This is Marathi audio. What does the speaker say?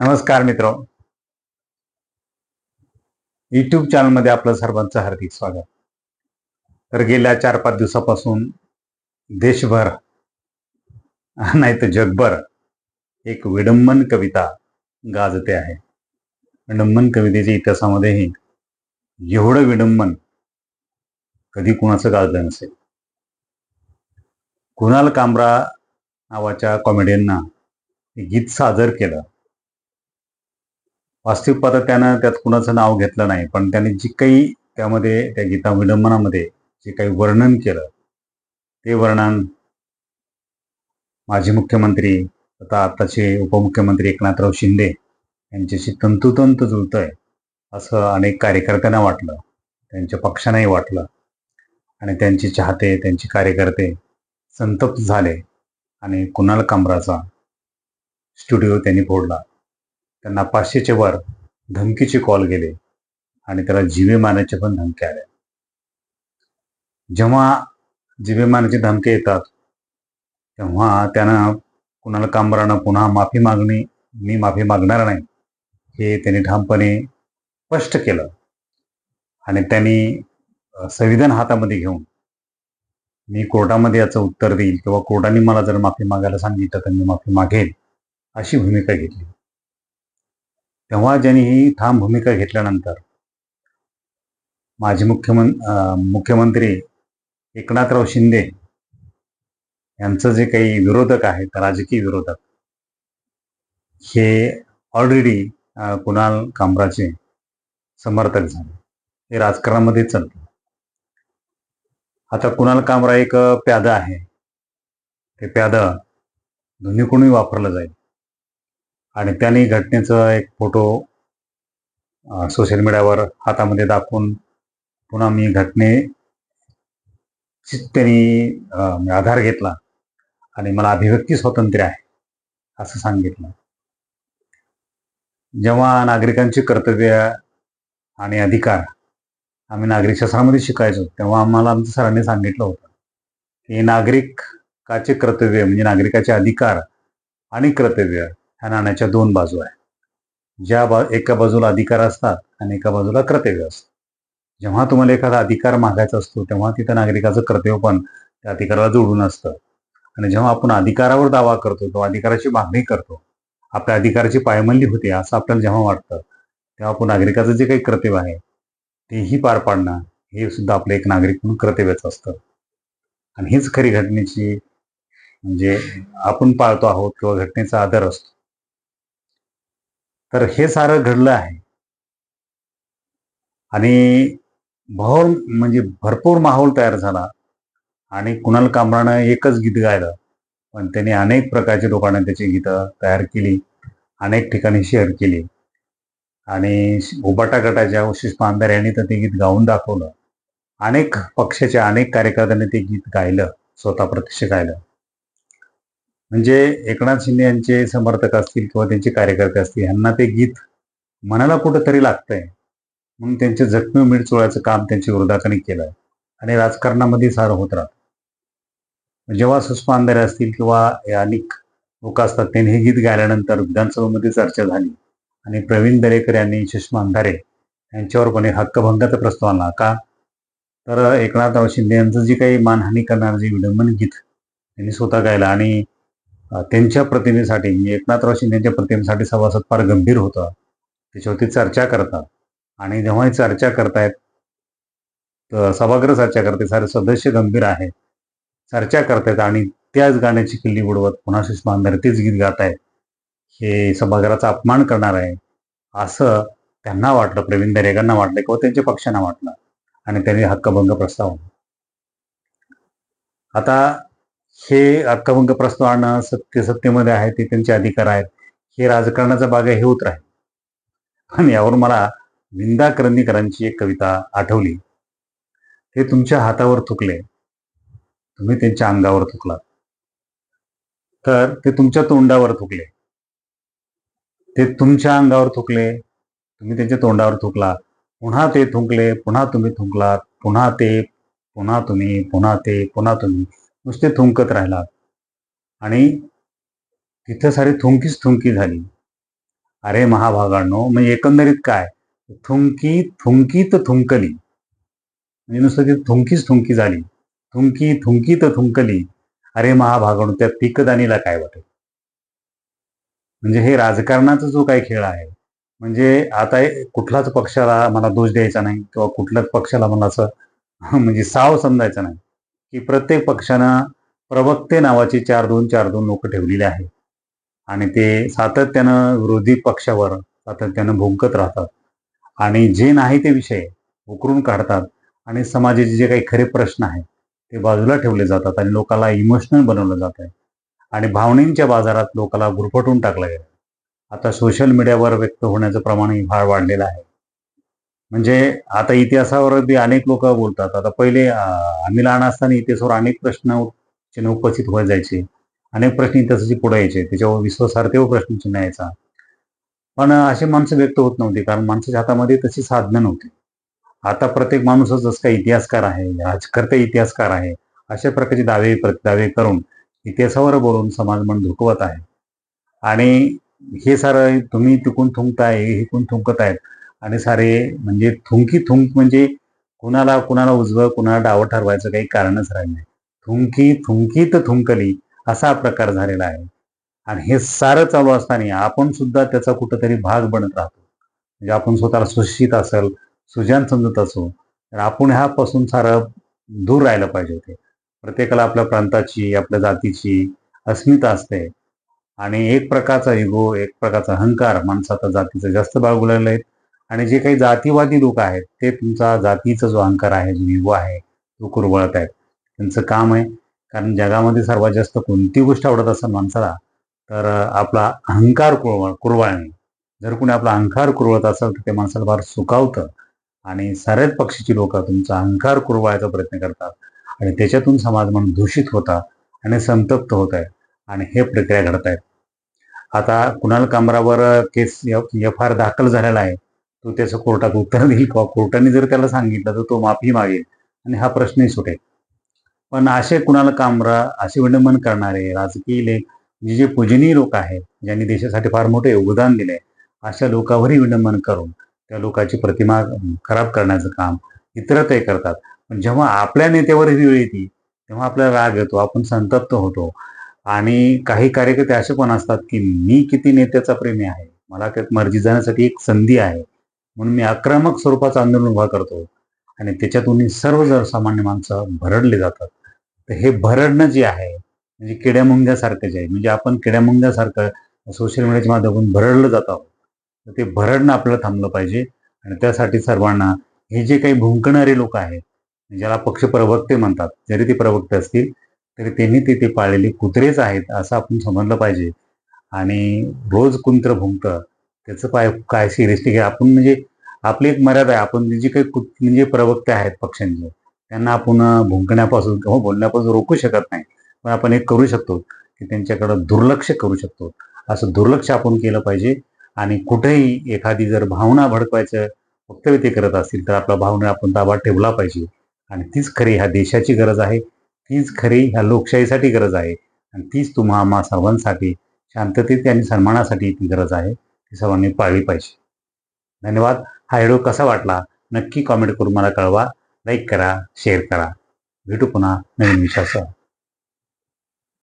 नमस्कार मित्र. युट्यूब चॅनलमध्ये आपलं सर्वांचं हार्दिक स्वागत. तर गेल्या चार पाच दिवसापासून देशभर नाही तर जगभर एक विडंबन कविता गाजते आहे. विडंबन कवितेच्या इतिहासामध्येही एवढं विडंबन कधी कुणाचं गाजलं नसेल. कुणाल कामरा नावाच्या कॉमेडियनना गीत सादर केलं. वास्तविक पाहता त्यानं त्यात कुणाचं नाव घेतलं नाही पण त्याने जी काही त्यामध्ये त्या गीता विडंबनामध्ये जे काही वर्णन केलं ते वर्णन माजी मुख्यमंत्री तथा आताचे उपमुख्यमंत्री एकनाथराव शिंदे यांच्याशी तंतोतंत जुळतंय असं अनेक कार्यकर्त्यांना वाटलं त्यांच्या पक्षांनाही वाटलं. आणि त्यांचे चाहते त्यांचे कार्यकर्ते संतप्त झाले आणि कुणाल कामराचा स्टुडिओ त्यांनी फोडला. त्यांना पाचशेच्या वर धमकीचे कॉल गेले आणि त्याला जिवे मारण्याच्या पण धमके आल्या. जेव्हा जिवे मारण्याची धमके येतात तेव्हा त्यानं कुणाला कामरानं पुन्हा माफी मागणी मी माफी मागणार नाही हे त्यांनी ठामपणे स्पष्ट केलं. आणि त्यांनी संविधान हातामध्ये घेऊन मी कोर्टामध्ये याचं उत्तर देईल किंवा कोर्टाने मला जर माफी मागायला सांगितलं तर मी माफी मागेल अशी भूमिका घेतली. तेव्हा ज्यांनी ही ठाम भूमिका घेतल्यानंतर माजी मुख्यमं मुख्यमंत्री एकनाथराव शिंदे यांचं जे काही विरोधक आहेत राजकीय विरोधक हे ऑलरेडी कुणाल कामराचे समर्थक झाले. हे राजकारणामध्ये चालतं आता कुणाल कामरा एक प्यादा आहे. ते प्यादा दोन्हीकडूनही वापरलं जाईल. आणि त्यांनी घटनेचा एक फोटो सोशल मीडियावर हातामध्ये दाखवून पुन्हा मी घटने त्यांनी आधार घेतला आणि मला अभिव्यक्ती स्वातंत्र्य आहे असं सांगितलं. जेव्हा नागरिकांची कर्तव्य आणि अधिकार आम्ही नागरिक शास्त्रामध्ये शिकायचो तेव्हा आम्हाला आमच्या सरांनी सांगितलं होतं की नागरिकाचे कर्तव्य म्हणजे नागरिकाचे अधिकार आणि कर्तव्य ह्या नाण्याच्या दोन बाजू आहेत. ज्या बा एका बाजूला अधिकार असतात आणि एका बाजूला कर्तव्य असतं. जेव्हा तुम्हाला एखादा अधिकार मागायचा असतो तेव्हा तिथं नागरिकाचं कर्तव्य पण त्या अधिकाराला जोडून असतं. आणि जेव्हा आपण अधिकारावर दावा करतो किंवा अधिकाराची मागणी करतो आपल्या अधिकाराची पायमल्ली होते असं आपल्याला जेव्हा वाटतं तेव्हा आपण नागरिकाचं जे काही कर्तव्य आहे तेही पार पाडणं हे सुद्धा आपलं एक नागरिक म्हणून कर्तव्यच असतं. आणि हीच खरी घटनेची म्हणजे आपण पाळतो आहोत किंवा घटनेचा आदर असतो. तर हे सारं घडलं आहे. आणि माहोल म्हणजे भरपूर माहोल तयार झाला. आणि कुणाल कामरानं एकच गीत गायलं. पण त्यांनी अनेक प्रकारच्या लोकांना त्याची गीतं तयार केली. अनेक ठिकाणी शेअर केली. आणि उबाटा गटाच्या वशिष पांधार यांनी तर ते गीत गाऊन दाखवलं. अनेक पक्षाच्या अनेक कार्यकर्त्यांनी ते गीत गायलं. स्वतः प्रत्यक्ष गायलं. म्हणजे एकनाथ शिंदे यांचे समर्थक असतील किंवा त्यांचे कार्यकर्ते असतील यांना ते गीत मनाला कुठंतरी लागतंय. म्हणून त्यांचे जखमी मीठ चोळायचं काम त्यांच्या विरोधकांनी केलं आणि राजकारणामध्ये सारं होत राहतं. जेव्हा सुषमा अंधारे असतील किंवा हे अनेक लोक असतात त्यांनी हे गीत गायल्यानंतर विधानसभेमध्ये चर्चा झाली. आणि प्रवीण दरेकर यांनी सुषमा अंधारे यांच्यावर पण एक हक्कभंगाचा प्रस्ताव आणला का तर एकनाथराव शिंदे यांचं जी काही मानहानी करणारं जे विडंबन गीत त्यांनी स्वतः गायलं. आणि त्यांच्या प्रतिमेसाठी म्हणजे एकनाथराव शिंदेच्या प्रतिमेसाठी सभासद फार गंभीर होता. त्याच्यावरती चर्चा करतात. आणि जेव्हाही चर्चा करतायत तर सभागृह चर्चा करते सारे सदस्य गंभीर आहेत. चर्चा करतायत आणि त्याच गाण्याची किल्ली उडवत पुन्हा सुषमा तेच गीत गात आहेत हे सभागृहाचा अपमान करणार आहे असं त्यांना वाटलं प्रवीण दरेकरांना वाटलं किंवा त्यांच्या पक्षांना वाटलं. आणि त्यांनी हक्कभंग प्रस्ताव आता हे अर्थभंग प्रस्ताव आणणं सत्य सत्तेमध्ये आहे ते त्यांचे अधिकार आहेत. हे राजकारणाचा भाग आहे हे होत राहील पण यावर मला विंदा करंदीकरांची एक कविता आठवली. ते तुमच्या हातावर थुकले. तुम्ही त्यांच्या अंगावर थुकलात तर ते तुमच्या तोंडावर थुकले. ते तुमच्या अंगावर थुकले. तुम्ही त्यांच्या तोंडावर थुकला. पुन्हा ते थुंकले पुन्हा तुम्ही थुंकलात. पुन्हा ते पुन्हा तुम्ही पुन्हा ते पुन्हा तुम्ही. नुसते थुंकत राहिलात. आणि तिथं सारी थुंकीच थुंकी झाली. अरे महाभागांनो म्हणजे एकंदरीत काय? थुंकी थुंकीत थुंकली. म्हणजे नुसतं ती थुंकीच थुंकी झाली. थुंकी थुंकीत थुंकली. अरे महाभागांनो त्या पिकदानीला काय वाटेल? म्हणजे हे राजकारणाचा जो काही खेळ आहे म्हणजे आता कुठलाच पक्षाला मला दोष द्यायचा नाही किंवा कुठल्याच पक्षाला मला असं म्हणजे साव समजायचं नाही. की प्रत्येक पक्षानं प्रवक्ते नावाचे चार दोन चार दोन लोक ठेवलेले आहेत. आणि ते सातत्यानं विरोधी पक्षावर सातत्यानं भुंकत राहतात. आणि जे नाही ते विषय उकरून काढतात. आणि समाजाचे जे काही खरे प्रश्न आहेत ते बाजूला ठेवले जातात आणि लोकांना इमोशनल बनवलं जात आहे. आणि भावनेंच्या बाजारात लोकांना गुरफटून टाकलं गेलं आता सोशल मीडियावर व्यक्त होण्याचं प्रमाणही फार वाढलेलं आहे. म्हणजे आता इतिहासावर बी अनेक लोक बोलतात. आता पहिले आम्ही लहान असताना इतिहासावर अनेक प्रश्न चिन्ह उपस्थित होत जायचे. अनेक प्रश्न इतिहासाचे पुढे यायचे. त्याच्यावर विश्वासार्थ प्रश्न चिन्ह यायचा. पण असे माणसं व्यक्त होत नव्हते. कारण माणसाच्या हातामध्ये तशी साधनं नव्हती. आता प्रत्येक माणूसच जसं काही इतिहासकार आहे राजकर्ते इतिहासकार आहे अशा प्रकारचे दावे दावे करून इतिहासावर बोलून समाज मन धुकवत आहे. आणि हे सारं तुम्ही तिकून थुंकताय हे कोण थुंकत आहेत? आणि सारे म्हणजे थुंकी थुंक म्हणजे कुणाला कुणाला उजवं कुणाला डावं ठरवायचं काही कारणच राहिलं नाही. थुंकी थुंकीत थुंकली असा प्रकार झालेला आहे. आणि हे सारं चालू असताना आपण सुद्धा त्याचा कुठंतरी भाग बनत राहतो. म्हणजे आपण स्वतःला सुशिक्षित असेल सुजान समजत असो तर आपण ह्यापासून सारं दूर राहिलं पाहिजे होते. प्रत्येकाला आपल्या प्रांताची आपल्या जातीची अस्मिता असते. आणि एक प्रकारचा इगो एक प्रकारचा अहंकार माणसाचा जातीचं जास्त बाळगुलेलं आहेत आणि जे काही जातीवादी लोक आहेत ते तुमचा जातीचा जो अहंकार आहे जो युवा आहे तो कुरवळत आहेत. त्यांचं काम आहे कारण जगामध्ये सर्वात जास्त कोणती गोष्ट आवडत असेल माणसाला तर आपला अहंकार कुरवळ कुरवाळणे. जर कोणी आपला अहंकार कुरवळत असेल तर ते माणसाला फार सुकावतं आणि साऱ्याच पक्षीची लोक तुमचा अहंकार कुरवायचा प्रयत्न करतात. आणि त्याच्यातून समाज म्हणून दूषित होता आणि संतप्त होत आहे आणि हे प्रक्रिया घडत आहेत. आता कुणाल कामरावर केस एफ आर दाखल झालेला आहे. तो त्याचं कोर्टात उत्तर देईल किंवा कोर्टाने जर त्याला सांगितलं तर तो माफी मागेल आणि हा प्रश्नही सुटेल. पण असे कुणाला कामरा असे विडंबन करणारे राजकीय लेख जे जे पूजनीय लोक आहेत ज्यांनी देशासाठी फार मोठे योगदान दिले अशा लोकांवरही विडंबन करून त्या लोकांची प्रतिमा खराब करण्याचं काम इतर ते करतात. पण जेव्हा आपल्या नेत्यावर ही वेळ येते तेव्हा आपल्याला राग येतो आपण संतप्त होतो. आणि काही कार्यकर्ते असे पण असतात की मी किती नेत्याचा प्रेमी आहे? मला मर्जी जाण्यासाठी एक संधी आहे? म्हणून मी आक्रमक स्वरूपाचं आंदोलन उभा करतो. आणि त्याच्यातून सर्व जर सामान्य माणसं भरडले जातात. तर हे भरडणं जे आहे म्हणजे किड्यामुंग्यासारखं जे आहे म्हणजे आपण किड्यामुंग्यासारखं सोशल मीडियाच्या माध्यमातून भरडलं जात आहोत. तर ते भरडणं आपल्याला थांबलं पाहिजे. आणि त्यासाठी सर्वांना हे जे काही भुंकणारे लोक आहेत ज्याला पक्ष प्रवक्ते म्हणतात जरी ते प्रवक्ते असतील तरी त्यांनी ते ते पाळलेले कुत्रेच आहेत असं आपण समजलं पाहिजे. आणि रोज कुंत्र भुंकतं त्याचं पाय काय सिरियसली घ्या आपण म्हणजे आपली एक मर्यादा आहे. आपण जे काही म्हणजे प्रवक्ते आहेत पक्षांचे त्यांना आपण भुंकण्यापासून किंवा बोलण्यापासून रोखू शकत नाही. पण आपण एक करू शकतो की त्यांच्याकडं दुर्लक्ष करू शकतो. असं दुर्लक्ष आपण केलं पाहिजे आणि कुठेही एखादी जर भावना भडकवायचं वक्तव्य ते करत असतील तर आपला भावना आपण ताबा ठेवला पाहिजे. आणि तीच खरी ह्या देशाची गरज आहे. तीच खरी ह्या लोकशाहीसाठी गरज आहे. आणि तीच तुम्हा आम्हा सर्वांसाठी शांततेत आणि सन्मानासाठी ती गरज आहे. ती सर्वांनी पाळली पाहिजे. धन्यवाद. हा व्हिडिओ कसा वाटला नक्की कॉमेंट करून मला कळवा. लाईक करा शेअर करा. भेटू पुन्हा नवीन विषयासह.